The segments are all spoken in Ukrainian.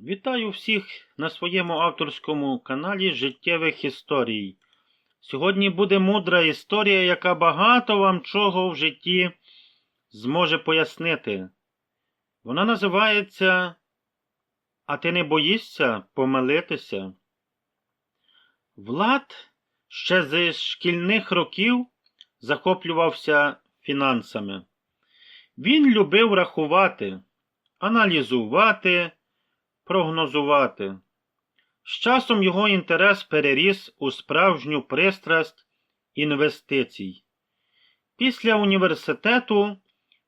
Вітаю всіх на своєму авторському каналі Життєвих історій. Сьогодні буде мудра історія, яка багато вам чого в житті зможе пояснити. Вона називається А ти не боїшся помилитися? Влад ще з шкільних років захоплювався фінансами. Він любив рахувати, аналізувати прогнозувати. З часом його інтерес переріс у справжню пристрасть інвестицій. Після університету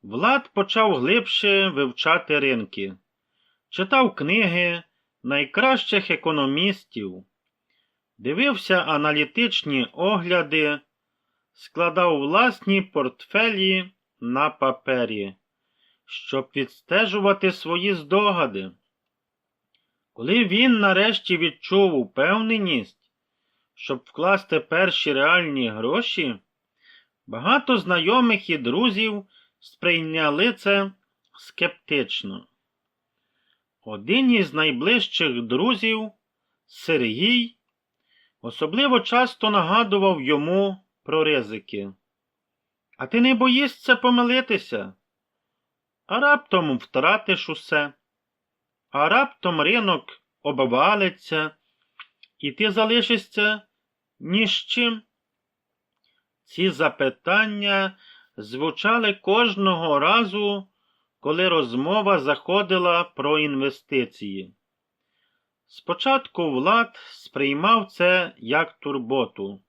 Влад почав глибше вивчати ринки, читав книги найкращих економістів, дивився аналітичні огляди, складав власні портфелі на папері, щоб відстежувати свої здогади. Коли він нарешті відчув упевненість, щоб вкласти перші реальні гроші, багато знайомих і друзів сприйняли це скептично. Один із найближчих друзів, Сергій, особливо часто нагадував йому про ризики. А ти не боїшся помилитися, а раптом втратиш усе а раптом ринок обвалиться, і ти залишишся ні з чим. Ці запитання звучали кожного разу, коли розмова заходила про інвестиції. Спочатку Влад сприймав це як турботу,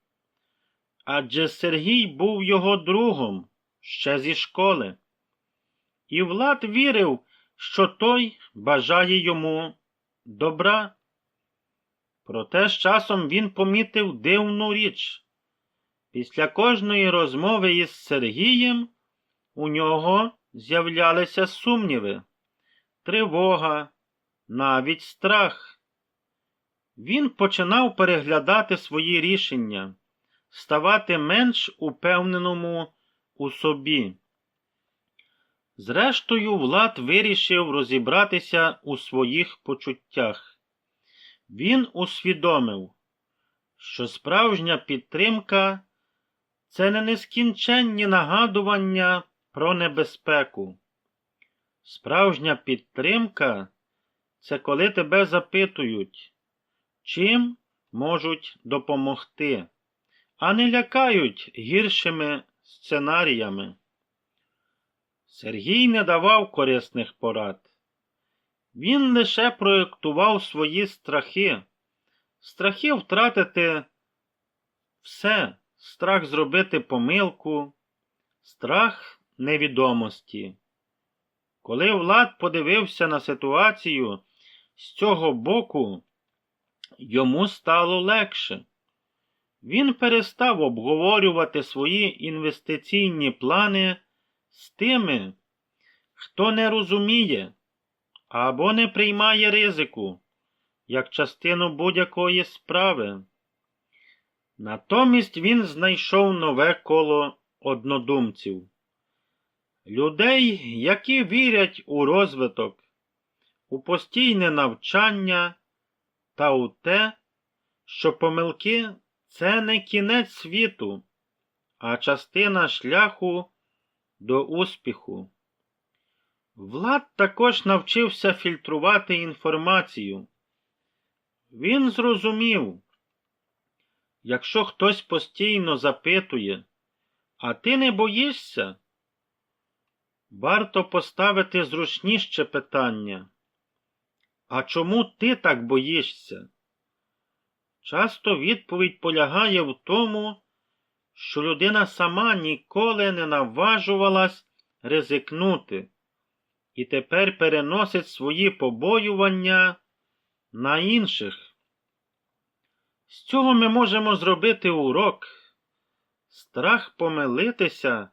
адже Сергій був його другом ще зі школи. І Влад вірив, що той бажає йому добра. Проте з часом він помітив дивну річ. Після кожної розмови із Сергієм у нього з'являлися сумніви, тривога, навіть страх. Він починав переглядати свої рішення, ставати менш упевненому у собі. Зрештою, Влад вирішив розібратися у своїх почуттях. Він усвідомив, що справжня підтримка це не нескінченні нагадування про небезпеку. Справжня підтримка це коли тебе запитують, чим можуть допомогти, а не лякають гіршими сценаріями. Сергій не давав корисних порад. Він лише проєктував свої страхи, страхи втратити все, страх зробити помилку, страх невідомості. Коли Влад подивився на ситуацію з цього боку, йому стало легше. Він перестав обговорювати свої інвестиційні плани з тими, хто не розуміє або не приймає ризику як частину будь-якої справи. Натомість він знайшов нове коло однодумців, людей, які вірять у розвиток, у постійне навчання та у те, що помилки це не кінець світу, а частина шляху до успіху. Влад також навчився фільтрувати інформацію. Він зрозумів, якщо хтось постійно запитує, а ти не боїшся, варто поставити зручніше питання. А чому ти так боїшся? Часто відповідь полягає в тому, що людина сама ніколи не наважувалась ризикнути і тепер переносить свої побоювання на інших. З цього ми можемо зробити урок. Страх помилитися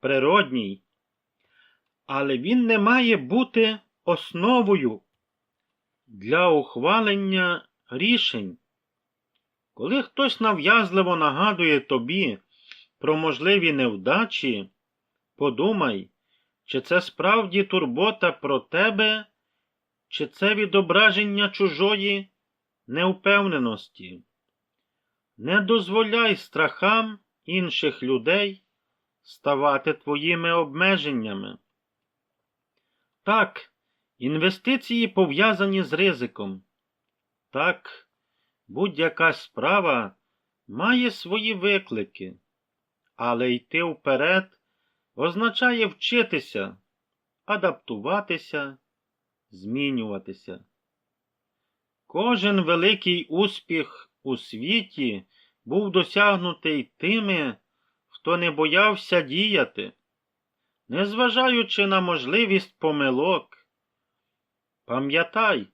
природній, але він не має бути основою для ухвалення рішень. Коли хтось нав'язливо нагадує тобі про можливі невдачі, подумай, чи це справді турбота про тебе, Чи це відображення чужої неупевненості? Не дозволяй страхам інших людей ставати твоїми обмеженнями. Так, інвестиції пов'язані з ризиком. Так, будь-яка справа має свої виклики, але йти вперед означає вчитися, адаптуватися, змінюватися. Кожен великий успіх у світі був досягнутий тими, хто не боявся діяти, незважаючи на можливість помилок. Пам'ятай,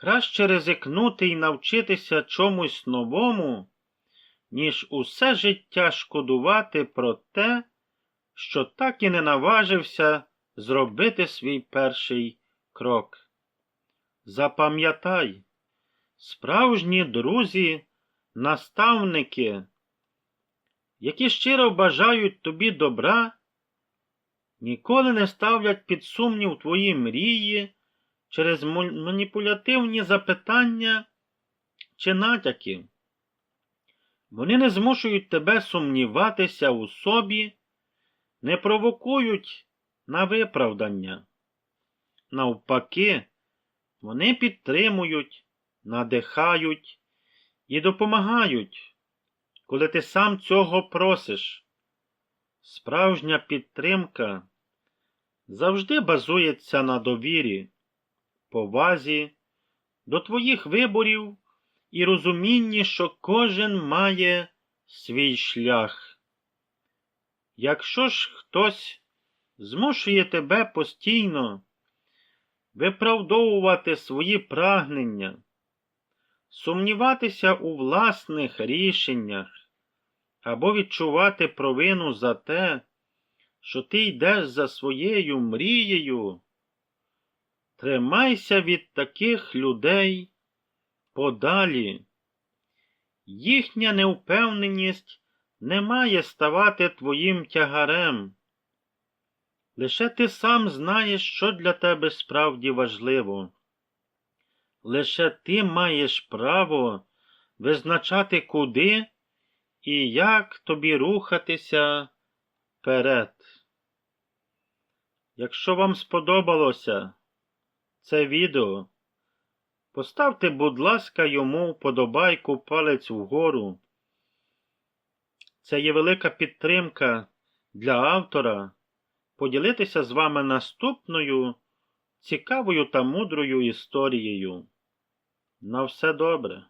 краще ризикнути і навчитися чомусь новому, ніж усе життя шкодувати про те, що так і не наважився зробити свій перший крок. Запам'ятай, справжні друзі, наставники, які щиро бажають тобі добра, ніколи не ставлять під сумнів твої мрії через маніпулятивні запитання чи натяки. Вони не змушують тебе сумніватися у собі, не провокують на виправдання. Навпаки, вони підтримують, надихають і допомагають, коли ти сам цього просиш. Справжня підтримка завжди базується на довірі, повазі до твоїх виборів і розумінні, що кожен має свій шлях. Якщо ж хтось змушує тебе постійно виправдовувати свої прагнення, сумніватися у власних рішеннях або відчувати провину за те, що ти йдеш за своєю мрією, тримайся від таких людей подалі. Їхня неупевненість не має ставати твоїм тягарем. Лише ти сам знаєш, що для тебе справді важливо. Лише ти маєш право визначати, куди і як тобі рухатися вперед. Якщо вам сподобалося це відео, поставте, будь ласка, йому вподобайку палець вгору. Це є велика підтримка для автора поділитися з вами наступною цікавою та мудрою історією. На все добре!